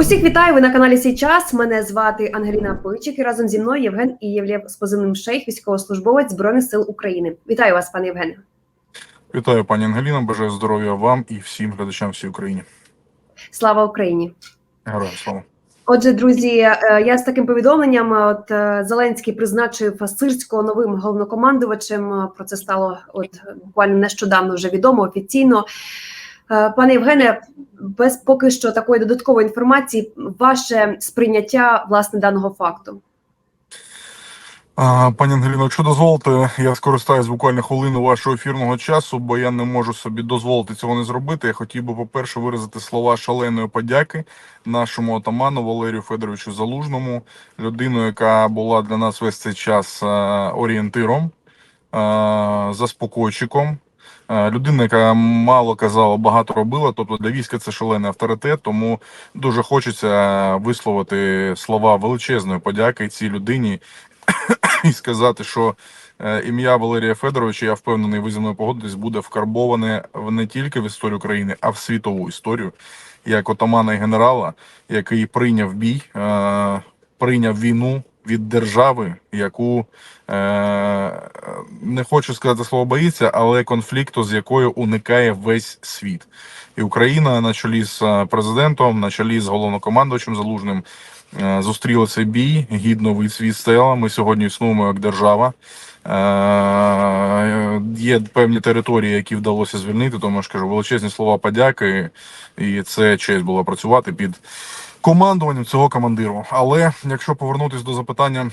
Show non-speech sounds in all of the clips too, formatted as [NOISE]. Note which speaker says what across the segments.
Speaker 1: Усіх вітаю. Ви на каналі Сій час. Мене звати Ангеліна Пичик і разом зі мною Євген Ієвлєв з позивним шейх, військовослужбовець збройних сил України. Вітаю вас, пане Євгене.
Speaker 2: Вітаю, пані Ангеліна. Бажаю здоров'я вам і всім глядачам всій Україні.
Speaker 1: Слава Україні!
Speaker 2: Героям слава.
Speaker 1: Отже, друзі, е, я з таким повідомленням. е, От е, Зеленський призначив Сирського новим головнокомандувачем. Про це стало от буквально нещодавно вже відомо офіційно. Е, Пане Євгене, без поки що такої додаткової інформації, ваше сприйняття власне даного факту.
Speaker 2: Пані Ангеліно, якщо дозволите, я скористаюсь буквально хвилину вашого ефірного часу, бо я не можу собі дозволити цього не зробити. Я хотів би, по-перше, виразити слова шаленої подяки нашому отаману Валерію Федоровичу Залужному, людину, яка була для нас весь цей час е, орієнтиром, е, заспокойчиком. Е, Людина, яка мало казала, багато робила. Тобто для війська це шалений авторитет. Тому дуже хочеться висловити слова величезної подяки цій людині [COUGHS] і сказати, що е, ім'я Валерія Федоровича, я впевнений, ви зі мною погодитесь, буде вкарбоване не тільки в історію країни, а в світову історію, як отамана і генерала, який прийняв бій, е, прийняв війну від держави, яку е, не хочу сказати слово боїться, але конфлікту, з якою уникає весь світ. І Україна на чолі з е, президентом, на чолі з головнокомандувачем Залужним е, зустріли цей бій, гідно відсвістила. Ми сьогодні існуємо як держава. Е, Є певні території, які вдалося звільнити, тому я ж кажу величезні слова подяки, і це честь було працювати під командуванням цього командиру. Але якщо повернутися до запитання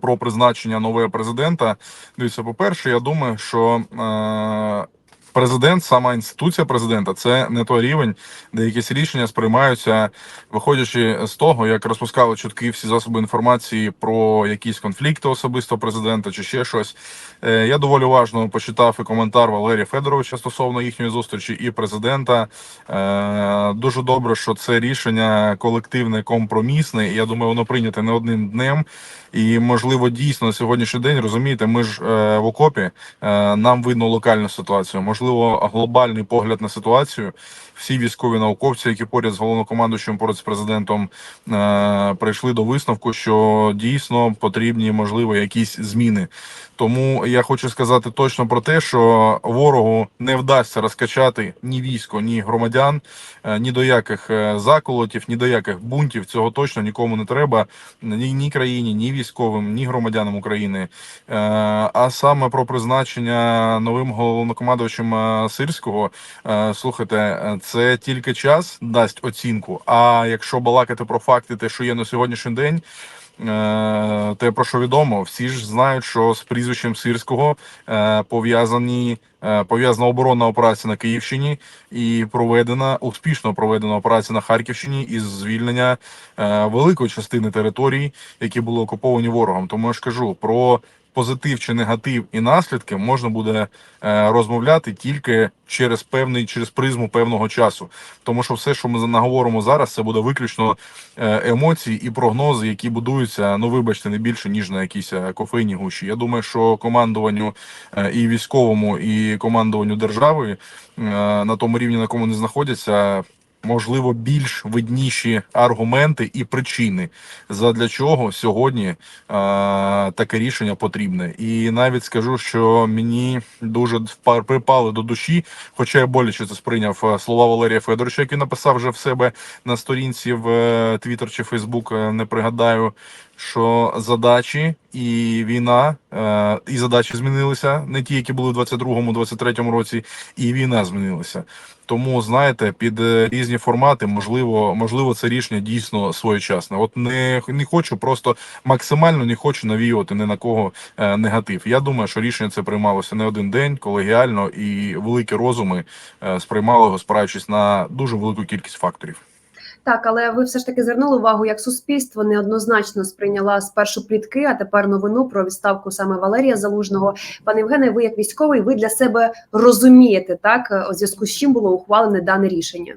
Speaker 2: про призначення нового президента, дивіться, по-перше, я думаю, що е, президент, сама інституція президента, це не той рівень, де якісь рішення сприймаються, виходячи з того, як розпускали чутки всі засоби інформації про якісь конфлікти особисто президента чи ще щось. Е, Я доволі уважно почитав і коментар Валерія Федоровича стосовно їхньої зустрічі і президента. Е, Дуже добре, що це рішення колективне, компромісне. і Я думаю, воно прийняте не одним днем. І можливо, дійсно на сьогоднішній день розумієте, ми ж е, в окопі нам видно локальну ситуацію. Можливо, глобальний погляд на ситуацію. Всі військові науковці, які поряд з головнокомандуючим, поряд з президентом, е, прийшли до висновку, що дійсно потрібні, можливо, якісь зміни. Тому я хочу сказати точно про те, що ворогу не вдасться розкачати ні військо, ні громадян, е, ні до яких е, заколотів, ні до яких бунтів. Цього точно нікому не треба. Ні, ні країні, ні військовим, ні громадянам України. Е, А саме про призначення новим головнокомандувачем е, Сирського. Е, Слухайте, це тільки час дасть оцінку. А якщо балакати про факти, те, що є на сьогоднішній день. е, Те, про що відомо, всі ж знають, що з прізвищем Сирського е, пов'язані е, пов'язана оборонна операція на Київщині і проведена успішно проведена операція на Харківщині із звільнення великої частини територій, які були окуповані ворогом. Тому я ж кажу про позитив чи негатив і наслідки можна буде е, розмовляти тільки через певний через призму певного часу. Тому що все, що ми наговоримо зараз, це буде виключно е, емоції і прогнози, які будуються, ну вибачте, не більше ніж на якійсь е, кофейній гущі. Я думаю, що командуванню і військовому, і командуванню держави на тому рівні, на якому вони знаходяться. Можливо, більш видніші аргументи і причини, задля чого сьогодні е, таке рішення потрібне. І навіть скажу, що мені дуже припали до душі, хоча я боляче це сприйняв е, слова Валерія Федоровича, який написав вже в себе на сторінці в Твіттер чи е, не пригадаю, що задачі і війна, е, і задачі змінилися, не ті, які були в 22-му, 23-му році, і війна змінилася. Тому знаєте, під е, різні формати можливо, можливо, це рішення дійсно своєчасне. От не, не хочу просто максимально не хочу навіювати ні на кого е, негатив. Я думаю, що рішення це приймалося не один день, колегіально і великі розуми сприймали його, спираючись на дуже велику кількість факторів.
Speaker 1: Так, але ви все ж таки звернули увагу, як суспільство неоднозначно сприйняла спершу плітки, а тепер новину про відставку саме Валерія Залужного. Пане Євгене, ви як військовий, ви для себе розумієте, так у зв'язку з чим було ухвалене дане рішення.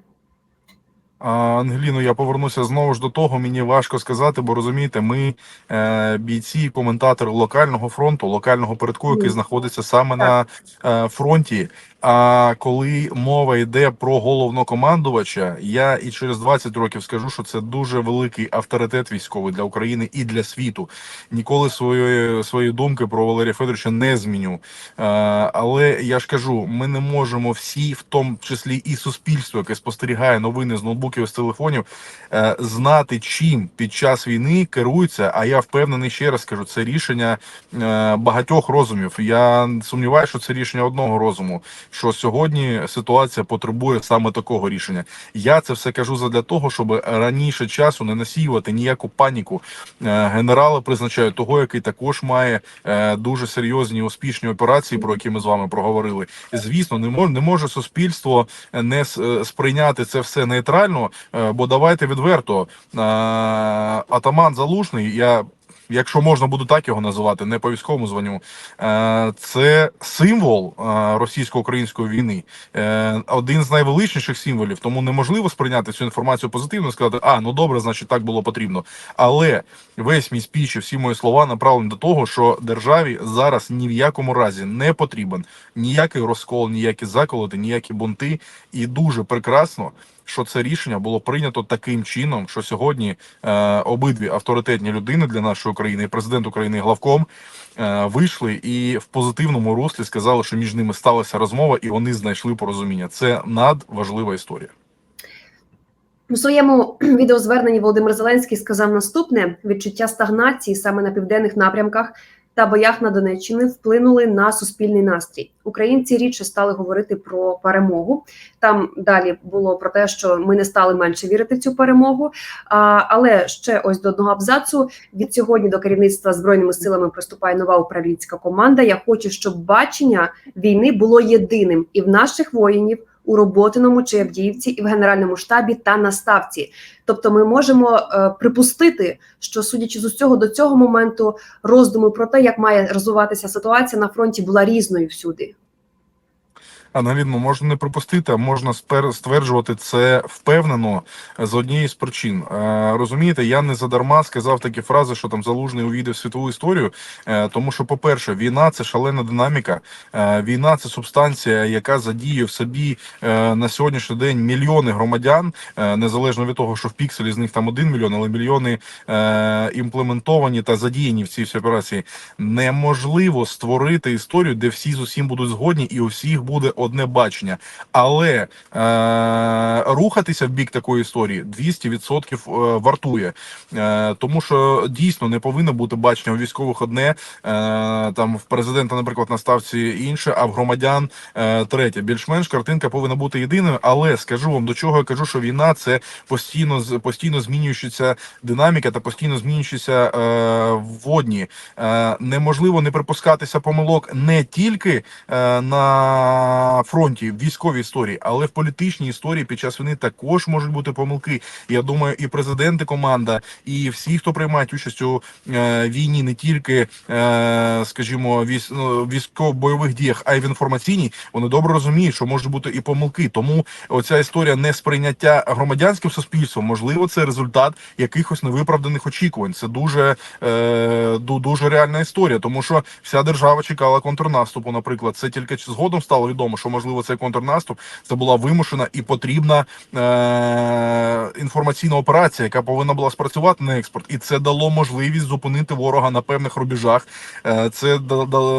Speaker 2: Ангеліно, я повернуся знову ж до того. Мені важко сказати, бо розумієте, ми е, бійці, коментатори локального фронту, локального передку, який знаходиться саме на е, фронті, А коли мова йде про головнокомандувача, я і через 20 років скажу, що це дуже великий авторитет військовий для України і для світу. Ніколи своєї своєї думки про Валерія Федоровича не зміню. Е, Але я ж кажу, ми не можемо всі, в тому числі і суспільство, яке спостерігає новини з ноутбуків і з телефонів, е, знати, чим під час війни керуються. А я впевнений ще раз кажу, це рішення е, багатьох розумів. Я сумніваюся, що це рішення одного розуму. Що сьогодні ситуація потребує саме такого рішення. Я це все кажу задля того, щоб раніше часу не насіювати ніяку паніку. Е, Генерали призначають того, який також має е, дуже серйозні успішні операції, про які ми з вами проговорили. Звісно, не може не може суспільство не е, сприйняти це все нейтрально. Бо давайте відверто атаман Залужний. Я якщо можна буду так його називати, не по військовому званню, е, це символ е, російсько-української війни, Е, один з найвеличніших символів. Тому неможливо сприйняти цю інформацію позитивно сказати, а ну добре, значить так було потрібно. Але весь мій спіч і всі мої слова направлені до того, що державі зараз ні в якому разі не потрібен ніякий розкол, ніякі заколоти, ніякі бунти. І дуже прекрасно, що це рішення було прийнято таким чином, що сьогодні е, обидві авторитетні людини для нашої країни, і президент України і главком, е, вийшли і в позитивному руслі сказали, що між ними сталася розмова, і вони знайшли порозуміння. Це надважлива історія.
Speaker 1: У своєму [CLEARS THROAT] відеозверненні Володимир Зеленський сказав наступне: відчуття стагнації саме на південних напрямках та боях на Донеччині вплинули на суспільний настрій. Українці рідше стали говорити про перемогу. Там далі було про те, що ми не стали менше вірити в цю перемогу. А, але ще ось до одного абзацу від сьогодні до керівництва збройними силами приступає нова управлінська команда. Я хочу, щоб бачення війни було єдиним і в наших воїнів у Роботиному чи Авдіївці, і в Генеральному штабі та на ставці. Тобто, ми можемо е, припустити, що судячи з усього до цього моменту, роздуми про те, як має розвиватися ситуація на фронті, була різною всюди.
Speaker 2: Аналітно можна не припустити, а можна стверджувати це впевнено з однієї з причин. Е, розумієте, я не задарма сказав такі фрази, що там залужний увійде в світову історію. Е, тому що, по-перше, війна це шалена динаміка. Е, війна це субстанція, яка задіє в собі е, на сьогоднішній день мільйони громадян, е, незалежно від того, що в пікселі з них там один мільйон, але мільйони е, імплементовані та задіяні в цій всій операції. Неможливо створити історію, де всі з усім будуть згодні, і у всіх буде одне бачення. Але е, рухатися в бік такої історії 200% е, вартує, е, тому що дійсно не повинно бути бачення у військових одне, е, там в президента, наприклад, на ставці інше, а в громадян е, третє. Більш-менш картинка повинна бути єдиною. Але скажу вам до чого я кажу, що війна це постійно постійно змінюючася динаміка та постійно змінюючися е, водні. Е, неможливо не припускатися помилок не тільки е, на фронті в військовій історії, але в політичній історії під час війни також можуть бути помилки. Я думаю, і президент, і команда, і всі, хто приймають участь у е, війні, не тільки е, скажімо, військ, ну, військово-бойових діях, а й в інформаційній, вони добре розуміють, що можуть бути і помилки. Тому оця історія несприйняття громадянським суспільством, можливо, це результат якихось невиправданих очікувань. Це дуже, е, ду- дуже реальна історія, тому що вся держава чекала контрнаступу. Наприклад, це тільки згодом стало відомо, що можливо цей контрнаступ це була вимушена і потрібна е, інформаційна операція, яка повинна була спрацювати на експорт, і це дало можливість зупинити ворога на певних рубежах. Е, це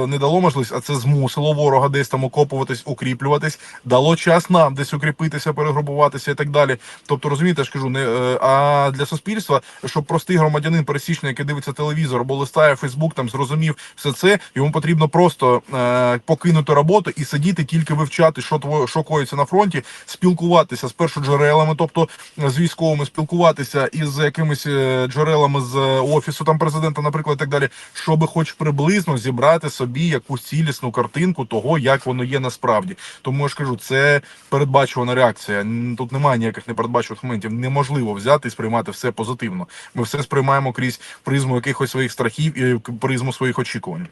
Speaker 2: не дало можливість, а це змусило ворога десь там окопуватись, укріплюватись, дало час нам десь укріпитися, перегрупуватися і так далі. Тобто, розумієте, я ж кажу, не е, а для суспільства, щоб простий громадянин пересічний, який дивиться телевізор або листає Фейсбук, там зрозумів все це. Йому потрібно просто е, покинути роботу і сидіти, тільки вивчати, що тво, що коїться на фронті, спілкуватися з першоджерелами, тобто з військовими, спілкуватися із якимись е, джерелами з е, офісу там президента, наприклад, і так далі, щоб хоч приблизно зібрати собі якусь цілісну картинку того, як воно є насправді. Тому я ж кажу, це передбачувана реакція. Тут немає ніяких непередбачуваних моментів. Неможливо взяти і сприймати все позитивно. Ми все сприймаємо крізь призму якихось своїх страхів і призму своїх очікувань.